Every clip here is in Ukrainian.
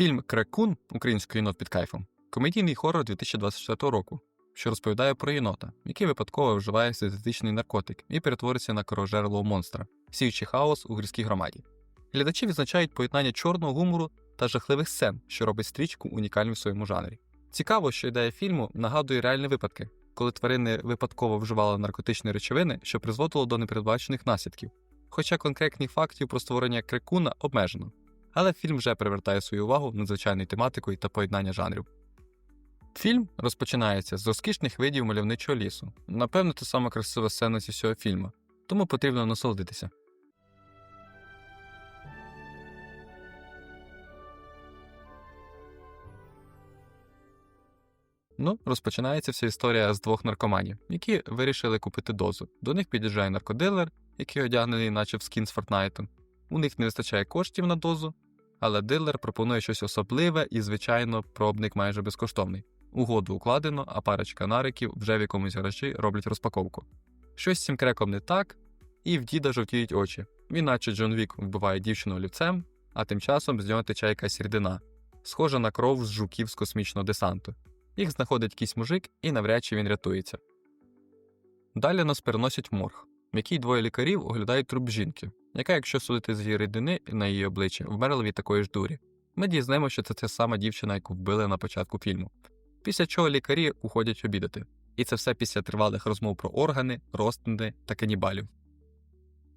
Фільм Крекун українською єнот під кайфом комедійний хорор 2024 року, що розповідає про єнота, який випадково вживає синтетичний наркотик і перетвориться на корожерлого монстра, сіючи хаос у гірській громаді. Глядачі відзначають поєднання чорного гумору та жахливих сцен, що робить стрічку унікальною в своєму жанрі. Цікаво, що ідея фільму нагадує реальні випадки, коли тварини випадково вживали наркотичні речовини, що призводило до непередбачених наслідків. Хоча конкретних фактів про створення крикуна обмежено, але фільм вже привертає свою увагу надзвичайною тематикою та поєднання жанрів. Фільм розпочинається з розкішних видів мальовничого лісу. Напевно, це сама красива сцена зі всього фільму, тому потрібно насолодитися. Ну, розпочинається вся історія з двох наркоманів, які вирішили купити дозу. До них під'їжджає наркодилер, який одягнений, наче в скін з Фортнайтом. У них не вистачає коштів на дозу, але дилер пропонує щось особливе і, звичайно, пробник майже безкоштовний. Угоду укладено, а парочка нариків вже в якомусь гаражі роблять розпаковку. Щось з цим креком не так, і в діда жовтіють очі. Він, наче Джон Вік, вбиває дівчину олівцем, а тим часом з нього тече якась рідина, схожа на кров з жуків з космічного десанту. Їх знаходить якийсь мужик, і навряд чи він рятується. Далі нас переносять морг, в якій двоє лікарів оглядають труп жінки, яка, якщо судити з її рідини на її обличчі, вмерла від такої ж дурі. Ми дізнаємося, що це та сама дівчина, яку вбили на початку фільму. Після чого лікарі уходять обідати. І це все після тривалих розмов про органи, розтини та канібалів.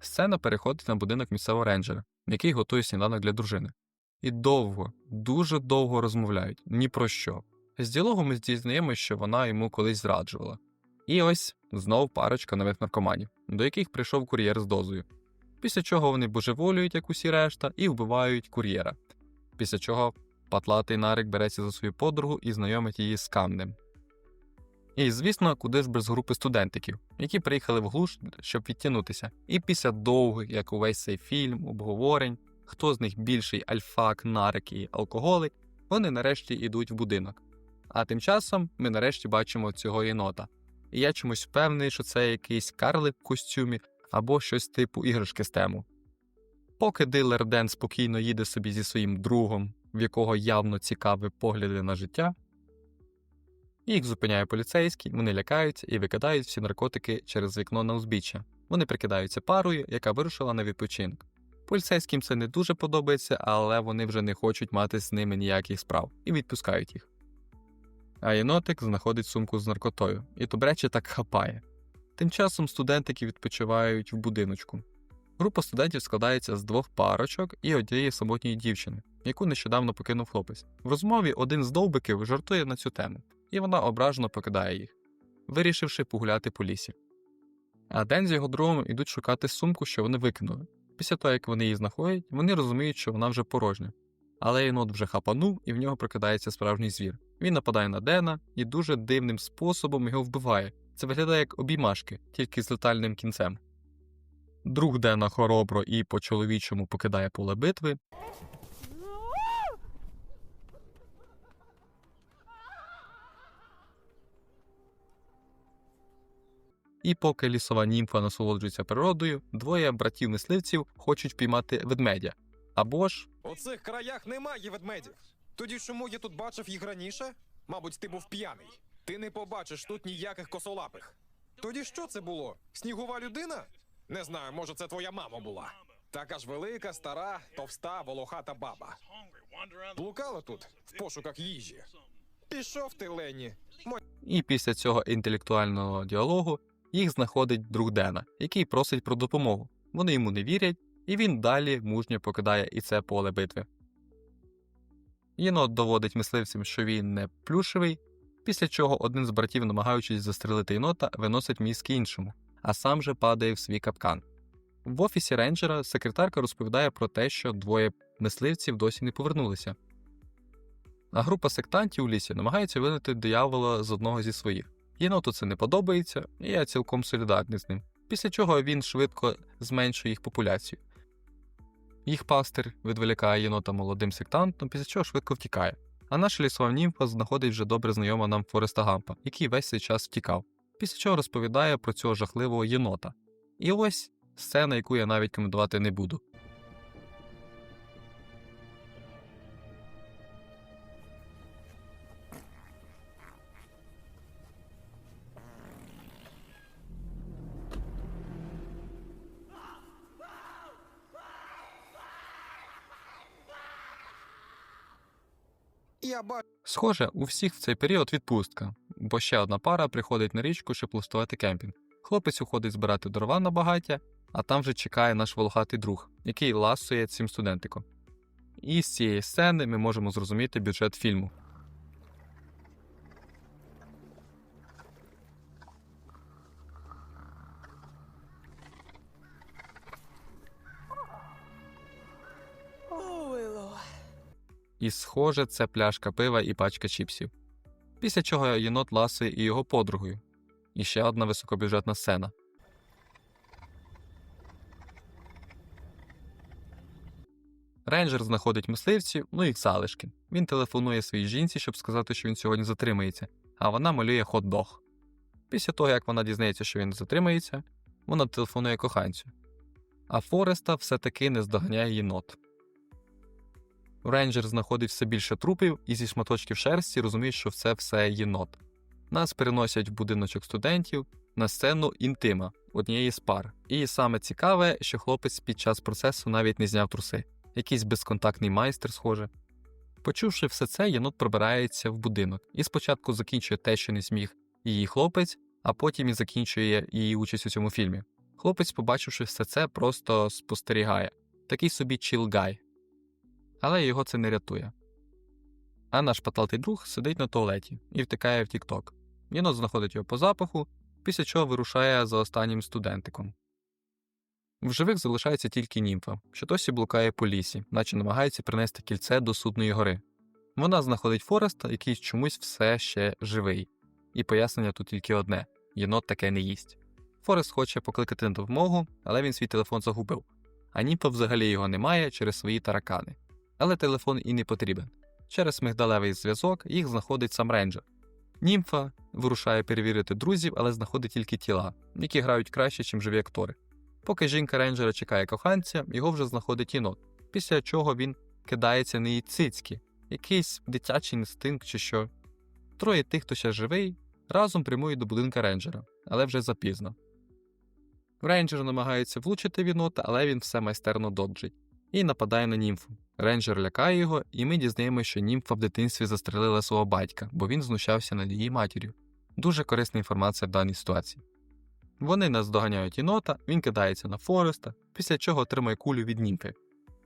Сцена переходить на будинок місцевого рейнджера, який готує сніданок для дружини. І довго, дуже довго розмовляють ні про що. З діалогу ми дізнаємося, що вона йому колись зраджувала. І ось знов парочка нових наркоманів, до яких прийшов кур'єр з дозою. Після чого вони божеволюють, як усі решта, і вбивають кур'єра. Після чого патлатий нарик береться за свою подругу і знайомить її з камнем. І, звісно, куди ж без групи студентиків, які приїхали в глуш, щоб відтягнутися. І після довгих, як увесь цей фільм, обговорень, хто з них більший альфак, нарик і алкоголик, вони нарешті йдуть в будинок. А тим часом ми нарешті бачимо цього єнота. І я чомусь впевнений, що це якийсь карлик в костюмі або щось типу іграшки з тему. Поки дилер Ден спокійно їде собі зі своїм другом, в якого явно цікаві погляди на життя, їх зупиняє поліцейський, вони лякаються і викидають всі наркотики через вікно на узбіччя. Вони прикидаються парою, яка вирушила на відпочинок. Поліцейським це не дуже подобається, але вони вже не хочуть мати з ними ніяких справ і відпускають їх. А єнотик знаходить сумку з наркотою і добряче так хапає. Тим часом студентики відпочивають в будиночку. Група студентів складається з двох парочок і однієї самотньої дівчини, яку нещодавно покинув хлопець. В розмові один з довбиків жартує на цю тему, і вона ображено покидає їх, вирішивши погуляти по лісі. А Ден з його другом ідуть шукати сумку, що вони викинули. Після того, як вони її знаходять, вони розуміють, що вона вже порожня. Але єнот вже хапанув, і в нього прокидається справжній звір. Він нападає на Дена і дуже дивним способом його вбиває. Це виглядає як обіймашки, тільки з летальним кінцем. Друг Дена хоробро і по-чоловічому покидає поле битви. І поки лісова німфа насолоджується природою, двоє братів-мисливців хочуть піймати ведмедя. Або ж У цих краях немає ведмедів. Тоді чому я тут бачив їх раніше? Мабуть, ти був п'яний. Ти не побачиш тут ніяких косолапих. Тоді що це було? Снігова людина? Не знаю, може, це твоя мама була. Така ж велика, стара, товста, волохата баба. Блукала тут в пошуках їжі. Пішов ти, Лені. і після цього інтелектуального діалогу їх знаходить друг Дена, який просить про допомогу. Вони йому не вірять, і він далі мужньо покидає і це поле битви. Єнот доводить мисливцям, що він не плюшевий, після чого один з братів, намагаючись застрелити єнота, виносить мізки іншому, а сам же падає в свій капкан. В офісі рейнджера секретарка розповідає про те, що двоє мисливців досі не повернулися. А група сектантів у лісі намагається винити диявола з одного зі своїх. Єноту це не подобається, і я цілком солідарний з ним. Після чого він швидко зменшує їх популяцію. Їх пастир відволікає єнота молодим сектантом, після чого швидко втікає. А наша лісова німфа знаходить вже добре знайома нам Фореста Гампа, який весь цей час втікав, після чого розповідає про цього жахливого єнота. І ось сцена, яку я навіть коментувати не буду. Я бачу. Схоже, у всіх в цей період відпустка, бо ще одна пара приходить на річку, щоб влаштувати кемпінг. Хлопець уходить збирати дрова на багаття, а там вже чекає наш волохатий друг, який ласує цим студентиком. І з цієї сцени ми можемо зрозуміти бюджет фільму. І схоже, це пляшка пива і пачка чіпсів. Після чого єнот ласує і його подругою. І ще одна високобюджетна сцена. Рейнджер знаходить мисливців, ну їх залишки. Він телефонує своїй жінці, щоб сказати, що він сьогодні затримається, а вона малює хот-дог. Після того, як вона дізнається, що він затримається, вона телефонує коханцю. А Фореста все-таки не здоганяє єнот. Рейнджер знаходить все більше трупів і зі шматочків шерсті розуміє, що це все єнот. Нас переносять в будиночок студентів на сцену інтима однієї з пар. І саме цікаве, що хлопець під час процесу навіть не зняв труси, якийсь безконтактний майстер, схоже. Почувши все це, єнот пробирається в будинок і спочатку закінчує те, що не зміг її хлопець, а потім і закінчує її участь у цьому фільмі. Хлопець, побачивши все це, просто спостерігає. Такий собі чілгай. Але його це не рятує. А наш патлатий друг сидить на туалеті і втикає в Тік-Ток. Єнот знаходить його по запаху, після чого вирушає за останнім студентиком. В живих залишається тільки німфа, що досі блукає по лісі, наче намагається принести кільце до судної гори. Вона знаходить Фореста, який чомусь все ще живий. І пояснення тут тільки одне: єнот таке не їсть. Форест хоче покликати на допомогу, але він свій телефон загубив, а німфа взагалі його немає через свої таракани. Але телефон і не потрібен. Через мигдалевий зв'язок їх знаходить сам рейнджер. Німфа вирушає перевірити друзів, але знаходить тільки тіла, які грають краще, ніж живі актори. Поки жінка рейнджера чекає коханця, його вже знаходить єнот, після чого він кидається на її цицьки, якийсь дитячий інстинкт чи що. Троє тих, хто ще живий, разом прямують до будинка рейнджера, але вже запізно. Рейнджер намагається влучити в єнота, але він все майстерно доджить і нападає на німфу. Рейнджер лякає його, і ми дізнаємося, що німфа в дитинстві застрелила свого батька, бо він знущався над її матір'ю. Дуже корисна інформація в даній ситуації. Вони наздоганяють єнота, він кидається на Фореста, після чого отримує кулю від німфи.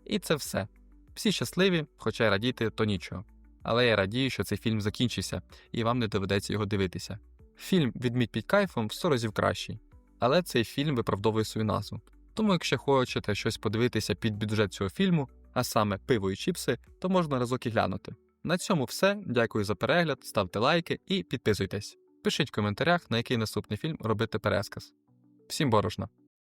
І це все. Всі щасливі, хоча й радіти то нічого. Але я радію, що цей фільм закінчився, і вам не доведеться його дивитися. Фільм Відмідь під кайфом в 100 разів кращий. Але цей фільм виправдовує свою назву. Тому, якщо хочете щось подивитися під бюджет цього фільму, а саме пиво і чіпси, то можна разок і глянути. На цьому все. Дякую за перегляд, ставте лайки і підписуйтесь. Пишіть в коментарях, на який наступний фільм робити пересказ. Всім борошна!